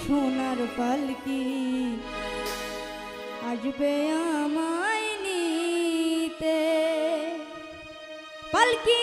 সোনার পালকি আসবে আমায় নিতে। পালকি